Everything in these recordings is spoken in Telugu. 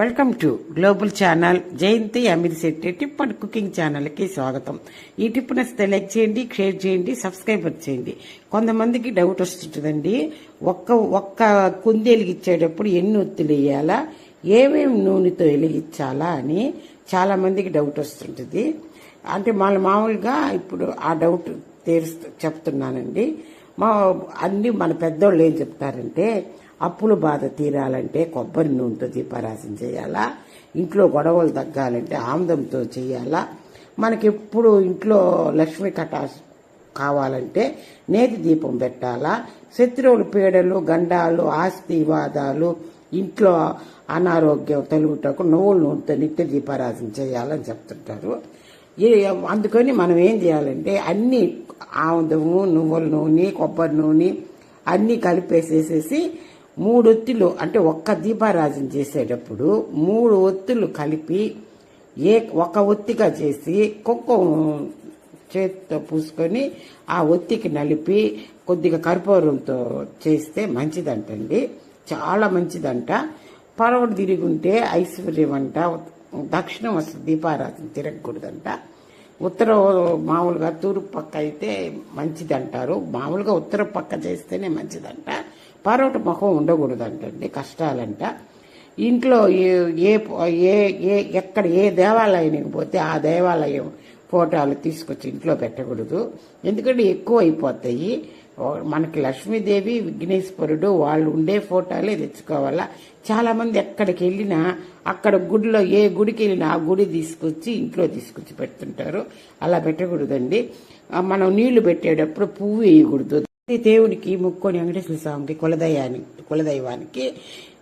Welcome to global channel Jayanti Amir Shetty tip and cooking ఛానల్కి స్వాగతం. ఈ టిప్ నచ్చితే లైక్ చేయండి షేర్ చేయండి సబ్స్క్రైబ్ చేయండి. కొంతమందికి డౌట్ వస్తుంటుందండి. ఒక్క ఒక్క కుంది వెలిగించేటప్పుడు ఎన్ని ఒత్తులు వేయాలా? ఏమేమి నూనెతో వెలిగించాలా అని చాలా మందికి డౌట్ వస్తుంటుంది. అంటే మన మామూలుగా ఇప్పుడు ఆ డౌట్ తీరుస్తూ చెప్తున్నానండి. మా అన్ని మన పెద్దోళ్ళు ఏం చెప్తారంటే అప్పుల బాధ తీరాలంటే కొబ్బరి నూనెతో దీపారాసన చేయాలా? ఇంట్లో గొడవలు తగ్గాలంటే ఆముదంతో చేయాలా? మనకెప్పుడు ఇంట్లో లక్ష్మీ కటాస్ కావాలంటే నేతి దీపం పెట్టాలా? శత్రువుల పీడలు గండాలు ఆస్తి వాదాలు ఇంట్లో అనారోగ్యం తొలుగుటకు నువ్వుల నూనెతో నిత్య దీపారాధన చేయాలని చెప్తుంటారు. అందుకని మనం ఏం చేయాలంటే అన్ని ఆముదము నువ్వుల నూనె కొబ్బరి నూనె అన్నీ కలిపేసేసేసి మూడు ఒత్తులు అంటే ఒక్క దీపారాజన చేసేటప్పుడు మూడు ఒత్తులు కలిపి ఏ ఒక ఒత్తిగా చేసి కుంకుమ చేతితో పూసుకొని ఆ ఒత్తికి నలిపి కొద్దిగా కర్పూరంతో చేస్తే మంచిదంటండి. చాలా మంచిదంట. పరవడు తిరుగుంటే ఐశ్వర్యం అంట దక్షిణం వస్తుంది దీపారాధన తిరగకూడదంట. ఉత్తర మామూలుగా తూర్పు పక్క అయితే మంచిదంటారు. మామూలుగా ఉత్తర పక్క చేస్తేనే మంచిదంట. పరోట ముఖం ఉండకూడదంటండి కష్టాలంట. ఇంట్లో ఏ ఏ ఏ ఏ ఎక్కడ ఏ దేవాలయానికి పోతే ఆ దేవాలయం ఫోటోలు తీసుకొచ్చి ఇంట్లో పెట్టకూడదు. ఎందుకంటే ఎక్కువ అయిపోతాయి మనకి లక్ష్మీదేవి విఘ్నేశ్వరుడు వాళ్ళు ఉండే ఫోటోలే తెచ్చుకోవాలా. చాలామంది ఎక్కడికి వెళ్ళినా అక్కడ గుడిలో ఏ గుడికి వెళ్ళినా ఆ గుడి తీసుకొచ్చి ఇంట్లో తీసుకొచ్చి పెడుతుంటారు. అలా పెట్టకూడదండి. మనం నీళ్ళు పెట్టేటప్పుడు పువ్వు వేయకూడదు. దేవునికి ముక్కోని వెంకటేశ్వర స్వామికి కులదైవానికి కులదైవానికి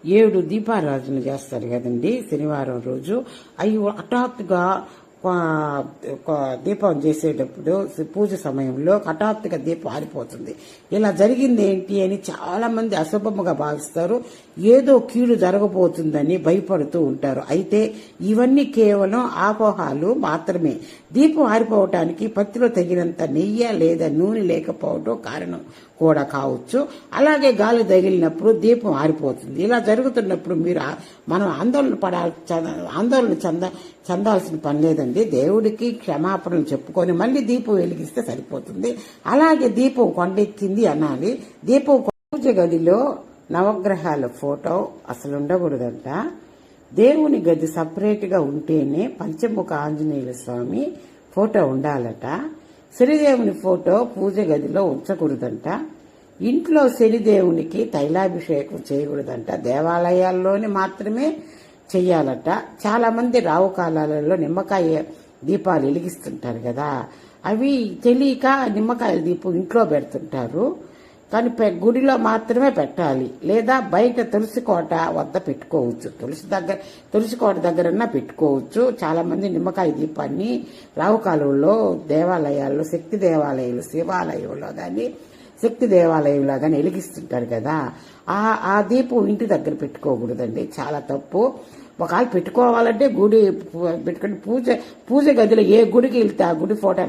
ఏడు దీపారాధన చేస్తారు కదండి శనివారం రోజు. అవి హఠాత్తుగా దీపం చేసేటప్పుడు పూజ సమయంలో హఠాత్తుగా దీపం ఆరిపోతుంది. ఇలా జరిగింది ఏంటి అని చాలా మంది అశుభముగా భావిస్తారు. ఏదో కీడు జరగబోతుందని భయపడుతూ ఉంటారు. అయితే ఇవన్నీ కేవలం ఆపోహాలు మాత్రమే. దీపం ఆరిపోవటానికి పత్తిలో తగినంత నెయ్యి లేదా నూనె లేకపోవటం కారణం కూడా కావచ్చు. అలాగే గాలి తగిలినప్పుడు దీపం ఆరిపోతుంది. ఇలా జరుగుతున్నప్పుడు మీరు మనం ఆందోళన పడాలి ఆందోళన చెంద చెందాల్సిన పని లేదండి. దేవుడికి క్షమాపణలు చెప్పుకొని మళ్ళీ దీపం వెలిగిస్తే సరిపోతుంది. అలాగే దీపం కొండెక్కింది అనాలి. దీపం పూజ గదిలో నవగ్రహాల ఫోటో అసలు ఉండకూడదంట. దేవుని గది సపరేట్గా ఉంటేనే పంచముఖ ఆంజనేయుల స్వామి ఫోటో ఉండాలట. శనిదేవుని ఫోటో పూజ గదిలో ఉంచకూడదంట. ఇంట్లో శనిదేవునికి తైలాభిషేకం చేయకూడదంట. దేవాలయాల్లోనే మాత్రమే చెయ్యాలట. చాలామంది రావు కాలాలలో నిమ్మకాయ దీపాలు వెలిగిస్తుంటారు కదా. అవి తెలియక నిమ్మకాయల దీపం ఇంట్లో పెడుతుంటారు. కానీ పె- గుడిలో మాత్రమే పెట్టాలి. లేదా బయట తులసి కోట వద్ద పెట్టుకోవచ్చు. తులసి దగ్గర తులసి కోట దగ్గరన్నా పెట్టుకోవచ్చు. చాలామంది నిమ్మకాయ దీపాన్ని రావుకాలంలో దేవాలయాల్లో శక్తి దేవాలయాలు శివాలయంలో కానీ శక్తి దేవాలయంలో కానీ వెలిగిస్తుంటారు కదా. ఆ ఆ దీపం ఇంటి దగ్గర పెట్టుకోకూడదండి. చాలా తప్పు. ఒకవేళ పెట్టుకోవాలంటే గుడి పెట్టుకుంటే పెట్టుకుని పూజ పూజ గదిలో ఏ గుడికి వెళ్తే ఆ గుడి ఫోటో